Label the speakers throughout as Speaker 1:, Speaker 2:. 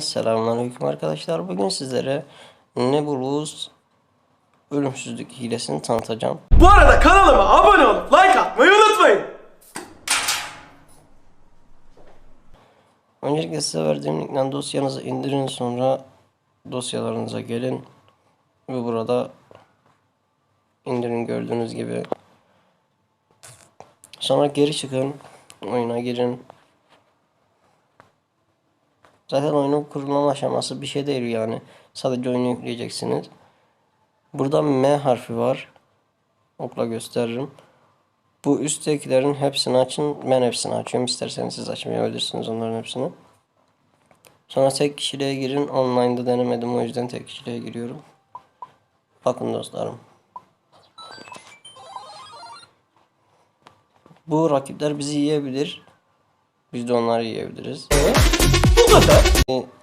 Speaker 1: Selamünaleyküm arkadaşlar. Bugün sizlere Nebulus ölümsüzlük hilesini tanıtacağım.
Speaker 2: Bu arada kanalıma abone olup like atmayı unutmayın.
Speaker 1: Öncelikle size verdiğim linkten dosyanızı indirin sonra dosyalarınıza gelin ve burada indirin gördüğünüz gibi. Sonra geri çıkın, oyuna girin. Zaten oyunun kurulma aşaması bir şey değil yani. Sadece oyunu yükleyeceksiniz. Burada M harfi var. Okla gösteririm. Bu üsttekilerin hepsini açın. Ben hepsini açıyorum. İsterseniz siz açmayabilirsiniz onların hepsini. Sonra tek kişiliğe girin. Online'da denemedim o yüzden tek kişiliğe giriyorum. Bakın dostlarım. Bu rakipler bizi yiyebilir. Biz de onları yiyebiliriz.
Speaker 2: Bu kadar.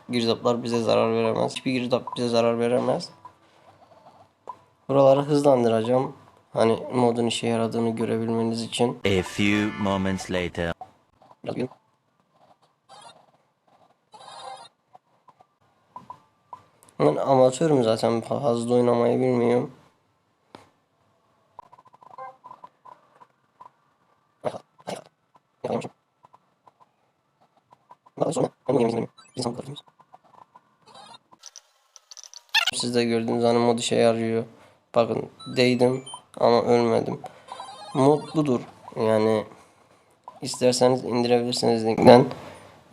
Speaker 1: Girdaplar bize zarar veremez. Hiçbir girdap bize zarar veremez. Buraları hızlandıracağım. Hani modun işe yaradığını görebilmeniz için.
Speaker 3: A few moments later.
Speaker 1: Ben amatörüm zaten fazla oynamayı bilmiyorum. Siz de gördüğünüz hani mod işe yarıyor. Bakın değdim ama ölmedim. Mod budur. Yani İsterseniz indirebilirsiniz linkten.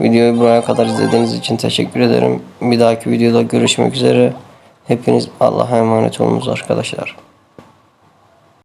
Speaker 1: Videoyu buraya kadar izlediğiniz için teşekkür ederim. Bir dahaki videoda görüşmek üzere. Hepiniz Allah'a emanet olunuz arkadaşlar.